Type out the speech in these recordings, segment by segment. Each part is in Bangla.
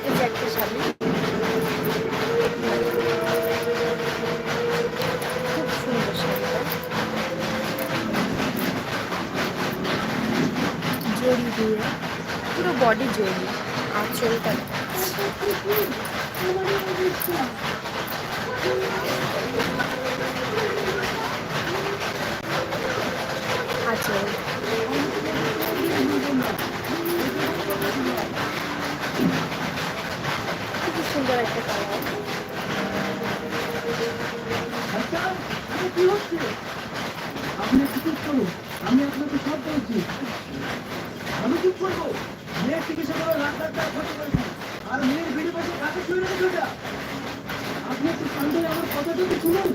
এই যে একটা শাড়ি খুব সুন্দর শাড়িটা জরি দিয়ে জরি আঁচলটা আঁচল। খুব সুন্দর একটা কালার আচ্ছা এটা কি হচ্ছে আপনি একটু করুন? আমি আপনাকে সব বলছি। আমি কি করব। মেয়ের চিকিৎসা করে লাখ লাখ টাকা খরচ করেছি আর মেয়ের বেড়ে পাশে কাকে শুয়ে রেখেছে ওটা আপনি একটু শান্ত আমার কথাটা একটু শুনুন।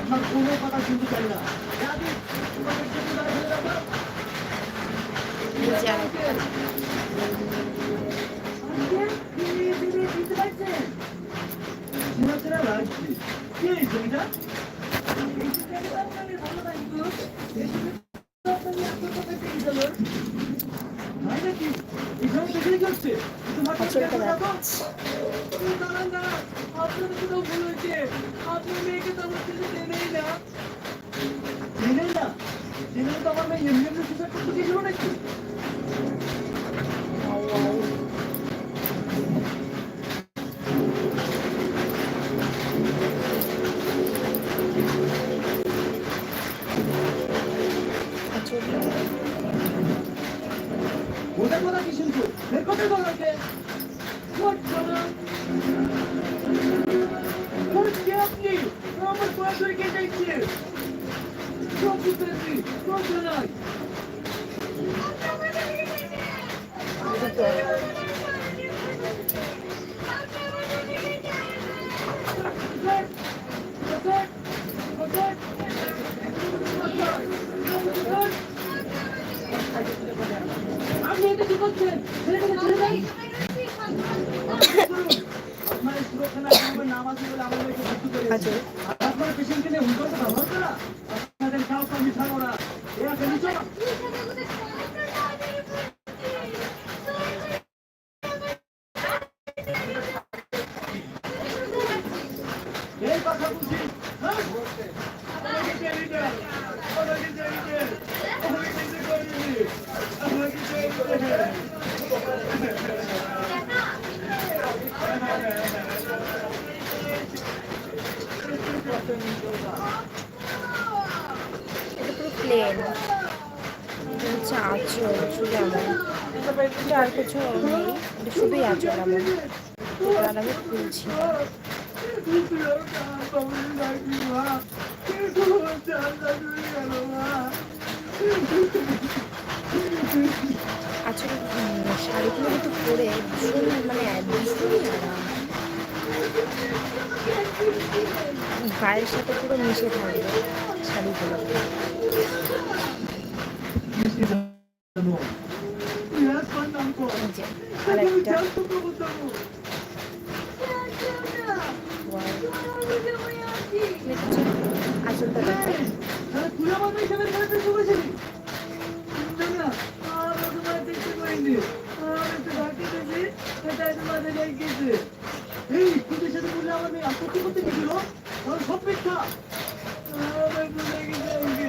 আপনার কোনো কথা শুনতে চাই না। যা দিন, তোমাকে একটু দাঁড়া ফেলে রাখো। এই ছবিটা তাই নাকি এখানে দেখে কি হচ্ছে তোমার কাছে আঁচলটা আপনি এটা কি করছেন এটা পুরো প্লেন হচ্ছে আঁচল শুধু এমন আর কিছু নেই। এটা শুধুই আঁচল এমন আর আমি খুলছি। না। আঁচল উম, শাড়িগুলো কিন্তু পরে ভীষণ মানে ভীষণই আরাম গায়ের সাথে পুরো মিশে থাকবে শাড়িগুলো। এই যে আরেকটা। এটা তোমাদের গেছে এই তোদের সাথে বললে আমার মেয়ে আপত্তি করতে গেছিল আমার সব মিথ্যা আমার ভুলে গেছে আজকে।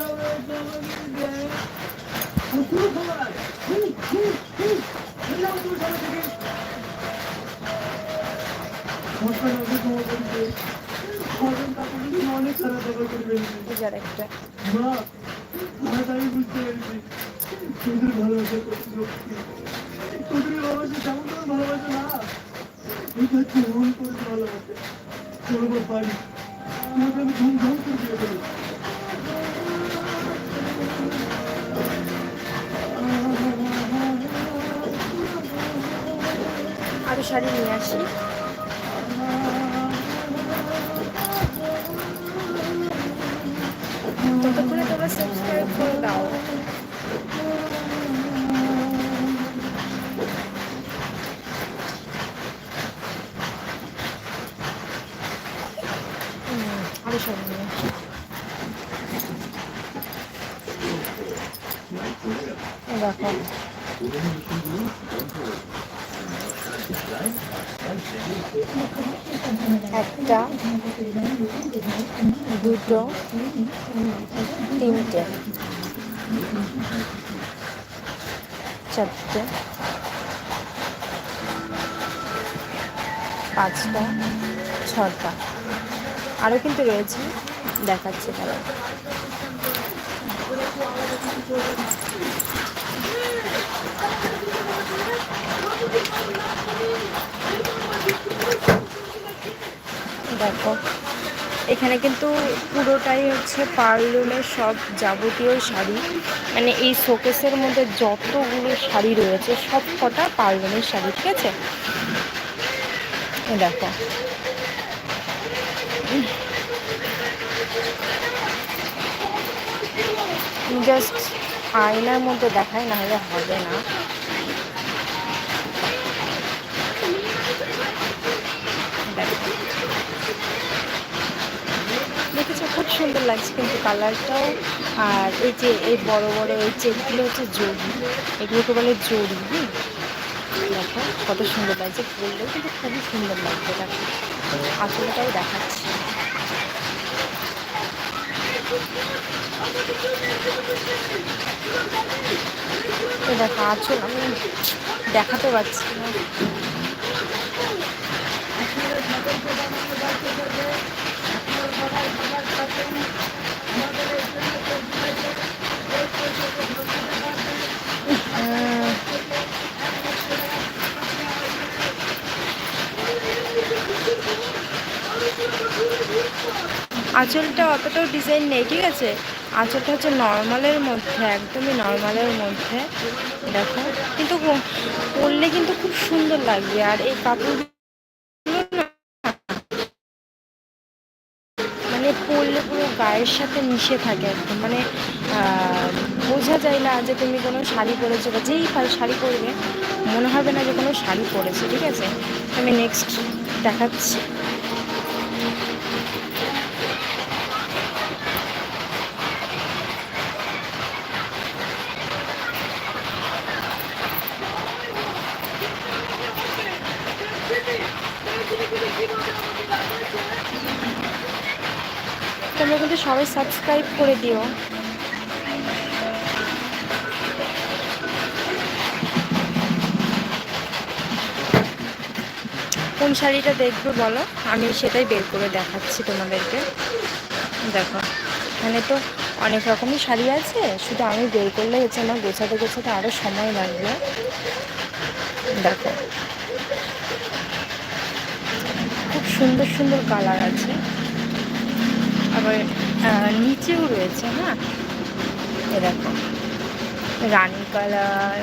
আমার তোমাকে দেয়। ও পুরো খবর আছে হুম, হুম, হুম। বললাম তোর সামনে থেকে। সরকার আছে তোমার বাড়িতে কজন কাপড় কিন্তু অনেক সারা জোগাড় করে ফেলেছে এই যার একটা মা আজ আমি বুঝতে পেরেছি তোদের ভালোবাসা তোদের ভালোবাসা তেমন ভালোবাসা না। এটা হচ্ছে মন করে ভালোবাসে চলো বাবা বাড়ি। শাড়ি নিয়ে আসি ততক্ষণে তোমরা সাবস্ক্রাইব করে দাও হুম, আরও শাড়ি নিয়ে আসি এই দেখো। একটা দুটো তিনটে চারটে পাঁচটা ছটা। আরও কিন্তু রয়েছে দেখাচ্ছি তারা দেখো, এখানে কিন্তু পুরোটাই হচ্ছে পার্লুমের সব যাবতীয় শাড়ি। মানে এই শোকেসের মধ্যে যতগুলো শাড়ি রয়েছে, সব কটা পার্লুমের শাড়ি, ঠিক আছে? দেখো। জাস্ট আয়নার মধ্যে দেখায় না হলে হবে না দেখো দেখেছ খুব সুন্দর লাগছে কিন্তু কালারটাও। আর এই যে এই বড় বড় এই চেকগুলো হচ্ছে জড়ি এগুলোকে বলে জড়ি হুম? দেখো, কত সুন্দর লাগছে, পরলেও কিন্তু খুবই সুন্দর লাগছে, দেখো। আসলটাও দেখাচ্ছি। দেখো, আঁচল আমি দেখাতে পারছি না। আঁচলটা অতটাও ডিজাইন নেই, ঠিক আছে? আঁচলটা হচ্ছে নর্মালের মধ্যে, একদমই নর্মালের মধ্যে, দেখো। কিন্তু পরলে কিন্তু খুব সুন্দর লাগবে, আর এই কাপড়গুলো মানে পড়লে পুরো গায়ের সাথে মিশে থাকে একদম। মানে বোঝা যায় না যে তুমি কোনো শাড়ি পরেছো বা যেই শাড়ি পরবে, মনে হবে না যে কোনো শাড়ি পরেছে, ঠিক আছে? আমি নেক্সট দেখাচ্ছি। তোমরা কিন্তু সবাই সাবস্ক্রাইব করে দিও। কোন শাড়িটা দেখবে বলো? আমি সেটাই বের করে দেখাচ্ছি তোমাদেরকে। দেখো, এখানে তো অনেক রকমই শাড়ি আছে, শুধু আমি বের করলে হচ্ছে আমার গোছাতে গোছাতে আরও সময় লাগবে। দেখো, খুব সুন্দর সুন্দর কালার আছে। আবার নিচেও রয়েছে হ্যাঁ? এরকম রানী কালার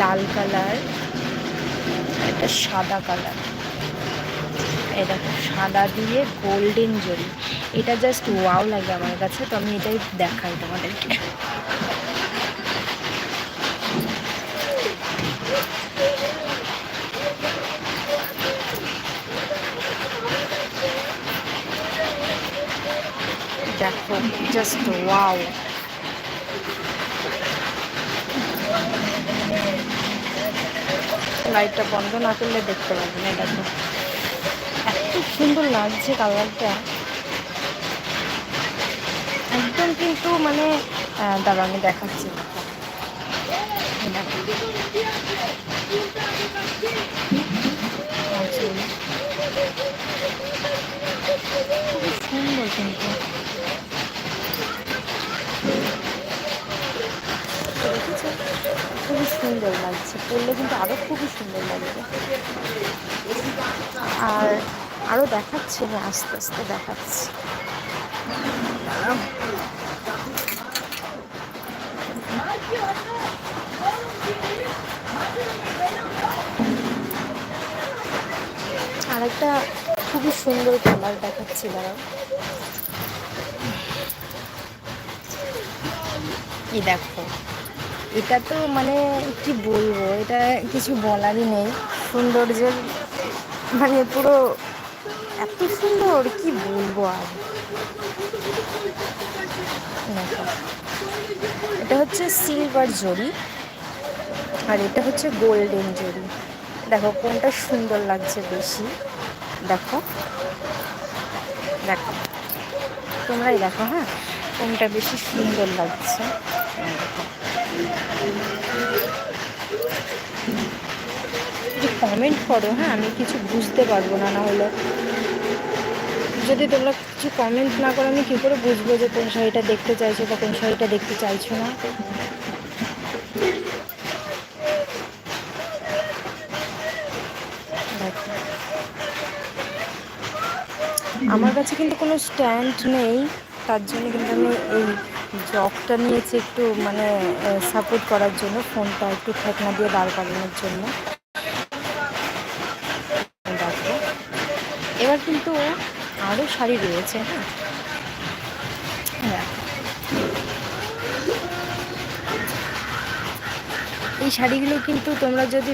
লাল কালার, একটা সাদা কালার। দেখো, সাদা দিয়ে গোল্ডেন জরি। এটা জাস্ট ওয়াও লাগে আমার কাছে, তো আমি এটাই দেখাই তোমাদেরকে। দেখো জাস্ট ওয়াও লাইটটা বন্ধ না করলে দেখতে পারবে না, দেখো। এত সুন্দর লাগছে কালারটা একদম কিন্তু মানে দাঁড়া আমি দেখাচ্ছি। আচ্ছা। খুব সুন্দর কিন্তু। সুন্দর লাগছে, পরলে কিন্তু আরও খুবই সুন্দর লাগবে আর আরও দেখাচ্ছে, আমি আস্তে আস্তে দেখাচ্ছি। আরেকটা খুবই সুন্দর কালার দেখাচ্ছি, দাঁড়াও। এই দেখো। এটা তো মানে কি বলব, এটা কিছু বলারই নেই। সৌন্দর্যের মানে পুরো এত সুন্দর, কি বলব আর? এটা হচ্ছে সিলভার জরি, আর এটা হচ্ছে গোল্ডেন জরি। দেখো কোনটা সুন্দর লাগছে বেশি। দেখো। দেখো। তোমরাই দেখো হ্যাঁ? কোনটা বেশি সুন্দর লাগছে? কমেন্ট করো হ্যাঁ? আমি কিছু বুঝতে পারব না না হলে। যদি তোমরা কিছু কমেন্ট না করো, আমি কী করে বুঝব যে কোন শাড়িটা দেখতে চাইছো বা কোন শাড়িটা দেখতে চাইছো না? আমার কাছে কিন্তু কোনো স্ট্যান্ড নেই, তার জন্য কিন্তু আমি এই জগটা নিয়েছি একটু মানে সাপোর্ট করার জন্য ফোনটা একটু ঠেকনা দিয়ে দাঁড় করানোর জন্য। এবার কিন্তু আরও শাড়ি রয়েছে হ্যাঁ। এই শাড়িগুলো কিন্তু তোমরা যদি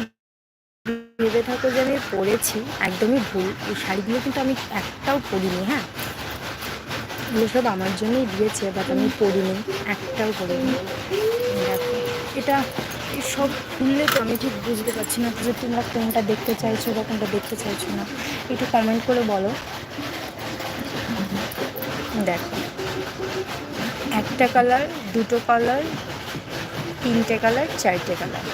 ভেবে থাকো যে আমি পরেছি, একদমই ভুল। এই শাড়িগুলো কিন্তু আমি একটাও পরিনি হ্যাঁ। এগুলো সব আমার জন্যই দিয়েছে বাট আমি পরিনি একটাও দেখো, এটা সব খুললে তো আমি ঠিক বুঝতে পারছি না যে তোমরা কোনটা দেখতে চাইছো বা কোনটা দেখতে চাইছো না। একটু কমেন্ট করে বলো। দেখো, একটা কালার দুটো কালার তিনটে কালার চারটে কালার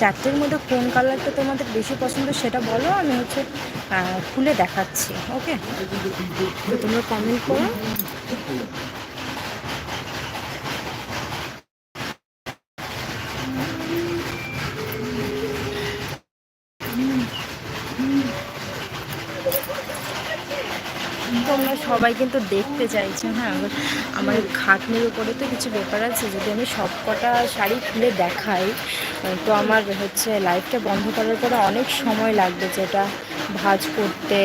চারটের মধ্যে কোন কালারটা তোমাদের বেশি পছন্দ সেটা বলো, আমি হচ্ছে খুলে দেখাচ্ছি ওকে তোমরা কমেন্ট করো তোমরা সবাই কিন্তু দেখতে চাইছে হ্যাঁ? আমার খাটনির উপরে তো কিছু ব্যাপার আছে, যদি আমি সব কটা শাড়ি খুলে দেখাই, তো আমার হচ্ছে লাইফটা বন্ধ করার পরে অনেক সময় লাগবে যেটা ভাজ করতে,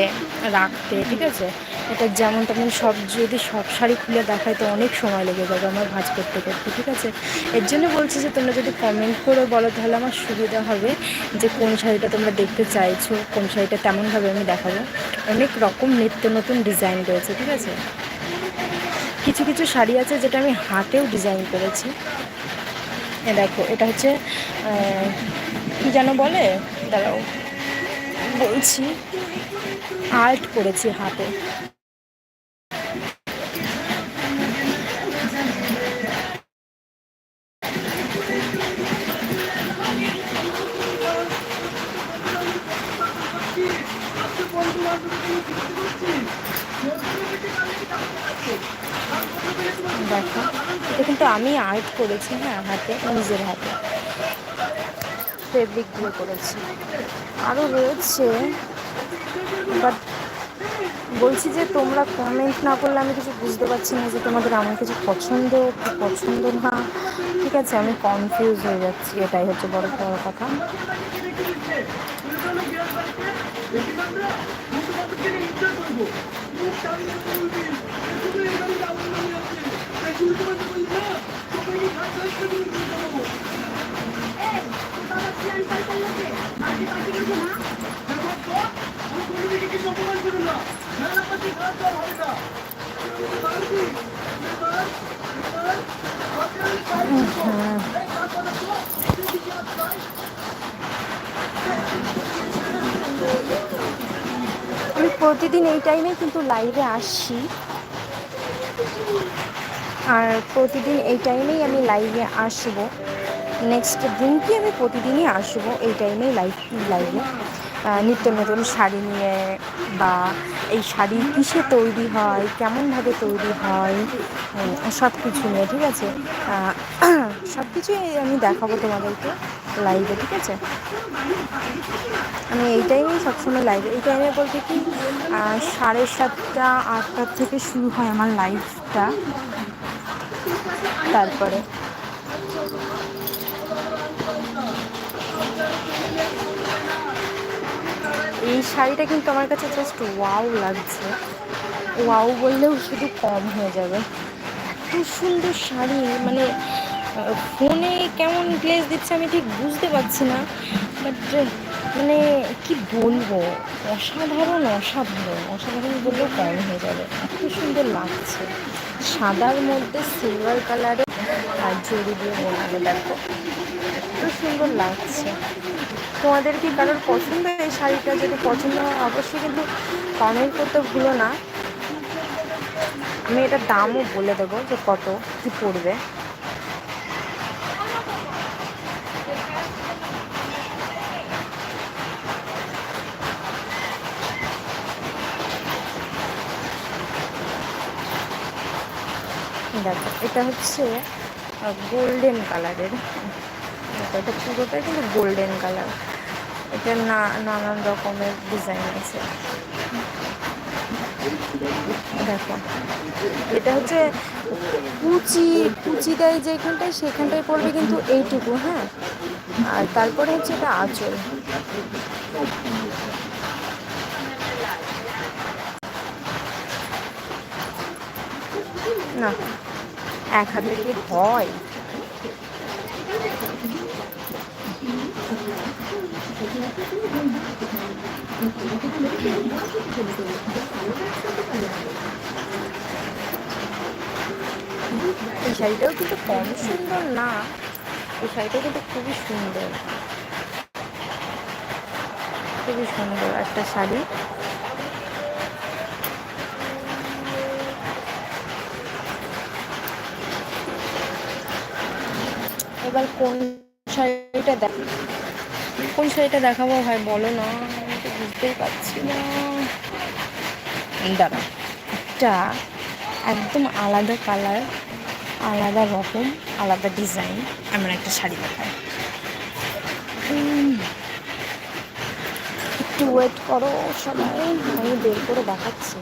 রাখতে, ঠিক আছে? এটা যেমন তেমন সব যদি সব শাড়ি খুলে দেখায় তো অনেক সময় লেগে যাবে আমার ভাজ করতে করতে, ঠিক আছে? এর জন্য বলছি যে তোমরা যদি কমেন্ট করে বলো তাহলে আমার সুবিধা হবে যে কোন শাড়িটা তোমরা দেখতে চাইছো, কোন শাড়িটা তেমনভাবে আমি দেখাবো। অনেক রকম নিত্য নতুন ডিজাইন রয়েছে, ঠিক আছে? কিছু কিছু শাড়ি আছে যেটা আমি হাতেও ডিজাইন করেছি। দেখো, এটা হচ্ছে কি যেন বলে? দাঁড়াও। বলছি, আর্ট করেছি হাতে। আমি আর্ট করেছি হ্যাঁ হাতে, নিজের হাতে। ফেব্রিক দিয়ে করেছি। আরও রয়েছে বাট বলছি যে তোমরা কমেন্ট না করলে আমি কিছু বুঝতে পারছি না যে তোমাদের আমার কিছু পছন্দ, কি পছন্দ না। ঠিক আছে, আমি কনফিউজ হয়ে যাচ্ছি, এটাই হচ্ছে বড় বড় কথা হ্যাঁ আমি প্রতিদিন এই টাইমে কিন্তু লাইভে আসছি। আর প্রতিদিন এই টাইমেই আমি লাইভে আসব। নেক্সট দিন কি আমি প্রতিদিনই আসব এই টাইমেই লাইভ লাইভে নিত্য নতুন শাড়ি নিয়ে বা এই শাড়ি কিসে তৈরি হয়, কেমনভাবে তৈরি হয় সব কিছু নিয়ে, ঠিক আছে? সব কিছুই আমি দেখাবো তোমাদেরকে লাইভে ঠিক আছে? আমি এই টাইমে সবসময় লাইভে এই টাইমে বলতে কি সাড়ে সাতটা, আটটার থেকে শুরু হয় আমার লাইভটা তারপরে। এই শাড়িটা কিন্তু আমার কাছে জাস্ট ওয়াও লাগছে। ওয়াও বললেও শুধু কম হয়ে যাবে। এত সুন্দর শাড়ি মানে ফোনে কেমন গ্লেজ দিচ্ছে আমি ঠিক বুঝতে পারছি না বাট মানে কি বলব? অসাধারণ অসাধারণ অসাধারণ বললেও কম হয়ে যাবে। এত সুন্দর লাগছে। সাদার মধ্যে সিলভার কালারে আর জড়ি দিয়ে বোনানো দেখো। এত সুন্দর লাগছে। তোমাদের কি কারোর পছন্দ এই শাড়িটা, যদি পছন্দ হয়, অবশ্যই কিন্তু কমেন্ট করতে ভুলো না। আমি এটার দামও বলে দেবো যে কত, কি পড়বে দেখো, এটা হচ্ছে গোল্ডেন কালারের এটা পুরোটাই কিন্তু গোল্ডেন কালার এটা না, নানান রকমের ডিজাইন আছে। দেখো, এটা হচ্ছে কুচি কুচি দেয় যেখানটায়, সেখানটায় পড়বে কিন্তু এইটুকু হ্যাঁ? আর তারপরে হচ্ছে এটা আঁচল। না এক হাতে কি হয়? এই শাড়িটাও কিন্তু কম সুন্দর না। এই শাড়িটাও কিন্তু খুবই সুন্দর। খুবই সুন্দর একটা শাড়ি। এবার কোন শাড়িটা দেখ, কোন শাড়িটা দেখাবো ভাই বলো না, আমি তো বুঝতেই পারছি না। দাঁড়া একদম আলাদা কালার, আলাদা রকম, আলাদা ডিজাইন এমন একটা শাড়ি দেখায় একটু ওয়েট করো সবাই, আমি বের করে দেখাচ্ছি।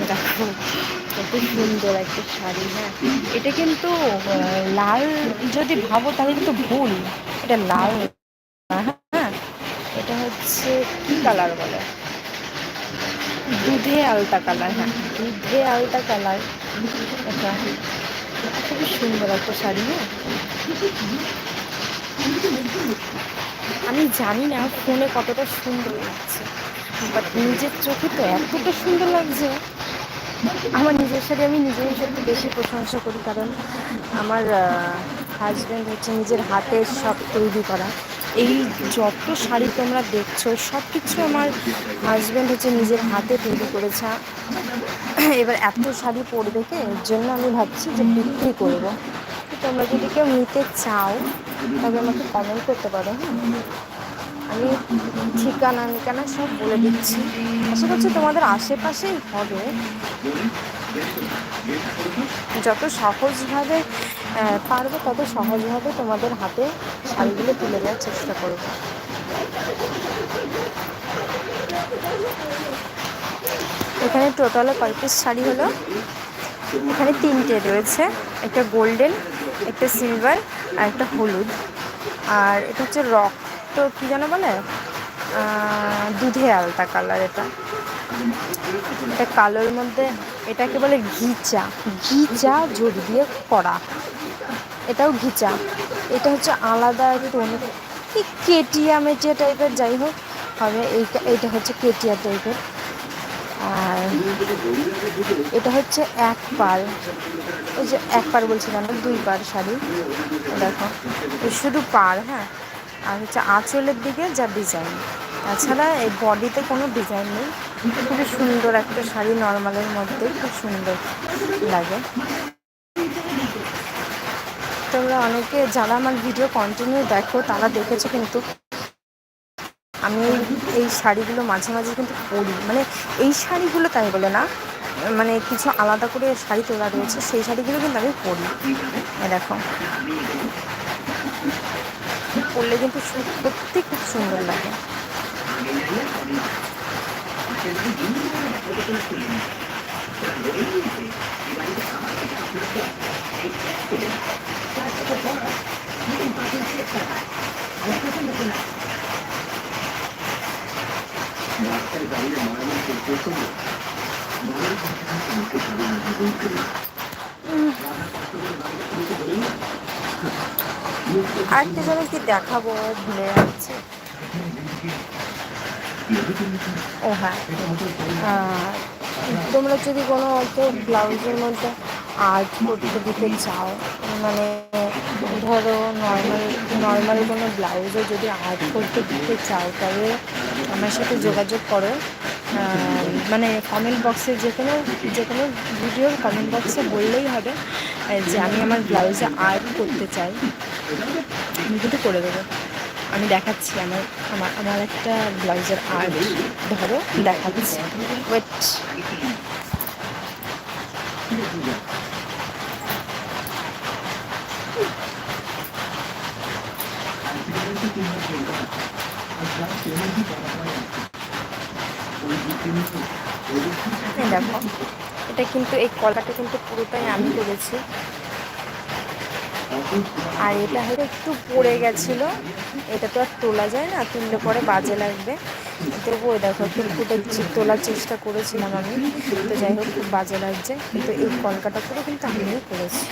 দেখো সুন্দর একটা শাড়ি হ্যাঁ? এটা কিন্তু লাল যদি ভাবো তাহলে কিন্তু ভুল। এটা লাল হ্যাঁ? এটা হচ্ছে কি কালার বলে? দুধে আলতা কালার হ্যাঁ। দুধে আলতা কালার। এটা খুবই সুন্দর একটা শাড়ি হ্যাঁ। আমি জানি না ফোনে কতটা সুন্দর লাগছে বাট নিজের চোখে তো এতটা সুন্দর লাগছে। আমার নিজের সাথে আমি নিজেই সত্যি বেশি প্রশংসা করি, কারণ আমার হাজব্যান্ড হচ্ছে নিজের হাতে সব তৈরি করা। এই যত শাড়ি তোমরা দেখছ সব কিছু আমার হাজব্যান্ড হচ্ছে নিজের হাতে তৈরি করেছে। এবার এত শাড়ি পরবে কে? এর জন্য আমি ভাবছি যে বিক্রি করব। তোমরা যদি কেউ নিতে চাও, তবে আমাকে কমেন্ট করতে পারো হ্যাঁ? আমি ঠিকানা ঠিকানা সব বলে দিচ্ছি। আশা করছি তোমাদের আশেপাশেই হবে। যত সহজভাবে পারব তত সহজভাবে তোমাদের হাতে শাড়িগুলো তুলে দেওয়ার চেষ্টা করব। এখানে টোটালে কয় পিস শাড়ি হলো? এখানে তিনটে রয়েছে, একটা গোল্ডেন একটা সিলভার আর একটা হলুদ। আর এটা হচ্ছে রক তো কী যেন বলে? দুধে আলতা কালার এটা। এটা কালোর মধ্যে, এটাকে বলে ঘিচা ঘিচা জড়ি দিয়ে করা। এটাও ঘিচা। এটা হচ্ছে আলাদা একটু অনেক কেটিয়া মেটিয়া টাইপের যাই হোক, হবে এইটা এটা হচ্ছে কেটিয়া টাইপের আর এটা হচ্ছে এক পার। ওই যে এক পার বলছিলাম না দুই পার শাড়ি। দেখো শুধু পার হ্যাঁ? আর হচ্ছে আঁচলের দিকে যা ডিজাইন তাছাড়া এই বডিতে কোনো ডিজাইন নেই। খুবই সুন্দর একটা শাড়ি নর্মালের মধ্যে। খুব সুন্দর লাগে। তোমরা অনেকে যারা আমার ভিডিও কন্টিনিউ দেখো, তারা দেখেছ কিন্তু আমি এই- শাড়িগুলো মাঝে মাঝে কিন্তু পরি। মানে এই শাড়িগুলো তাই বলে না মানে কিছু আলাদা করে শাড়ি তোলা রয়েছে, সেই শাড়িগুলো কিন্তু আমি পরি। দেখো। পরলে কিন্তু সত্যি খুব সুন্দর লাগে। আরেকটা যেন কি দেখাবো? ভুলে যাচ্ছে। ও হ্যাঁ। তোমরা যদি কোনো ব্লাউজের মধ্যে আর্ট করতে দিতে চাও মানে ধরো নর্মাল নর্মাল কোনো ব্লাউজে যদি আর্ট করতে দিতে চাও তবে আমার সাথে যোগাযোগ করো। মানে কমেন্ট বক্সে যে কোনো যে কোনো ভিডিওর কমেন্ট বক্সে বললেই হবে যে আমি আমার ব্লাউজে আর্ট করতে চাই। আমি কিন্তু করে দেবো। আমি দেখাচ্ছি আমার আমার আমার একটা ব্লাউজের আর্ট ধরো, দেখাচ্ছি। ওয়েট দেখো এটা কিন্তু এই কলাটা কিন্তু পুরোটাই আমি করেছি আর এটা হয়তো একটু পড়ে গেছিল। এটা তো আর তোলা যায় না, তুললে পরে বাজে লাগবে। তবুও দেখো, একটু ফুটে তোলার চেষ্টা করেছিলাম আমি। তো যাই হোক, খুব বাজে লাগছে। কিন্তু এই কলকাটা পুরো কিন্তু আমিও করেছি।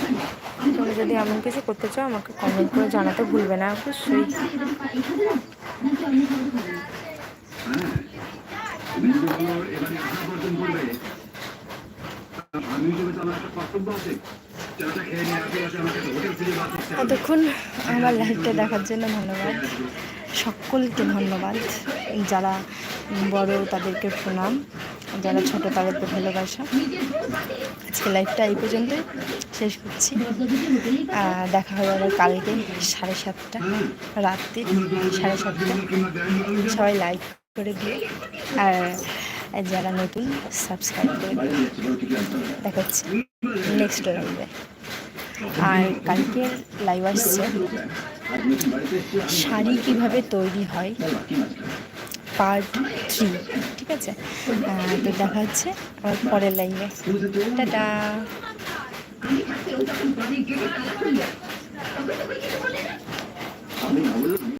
তুমি যদি এমন কিছু করতে চাও, আমাকে কমেন্ট করে জানাতে ভুলবে না, অবশ্যই। এতক্ষণ আমার লাইভটা দেখার জন্য ধন্যবাদ। সকলকে ধন্যবাদ যারা বড় তাদেরকে প্রণাম, যারা ছোট তাদেরকে ভালোবাসা। আজকে লাইভটা এই পর্যন্তই, শেষ করছি। দেখা হবে আবার কালকে সাড়ে সাতটা, রাত্রি সাড়ে সাতটা। সবাই লাইক করে দিয়ে আর যারা নতুন সাবস্ক্রাইব করে দিও। দেখা হচ্ছে নেক্সট লাইভে আর কালকের লাইভ আসছে। শাড়ি কীভাবে তৈরি হয়? পার্ট থ্রি ঠিক আছে? তো দেখা হচ্ছে আবার পরের লাইভে টাটা।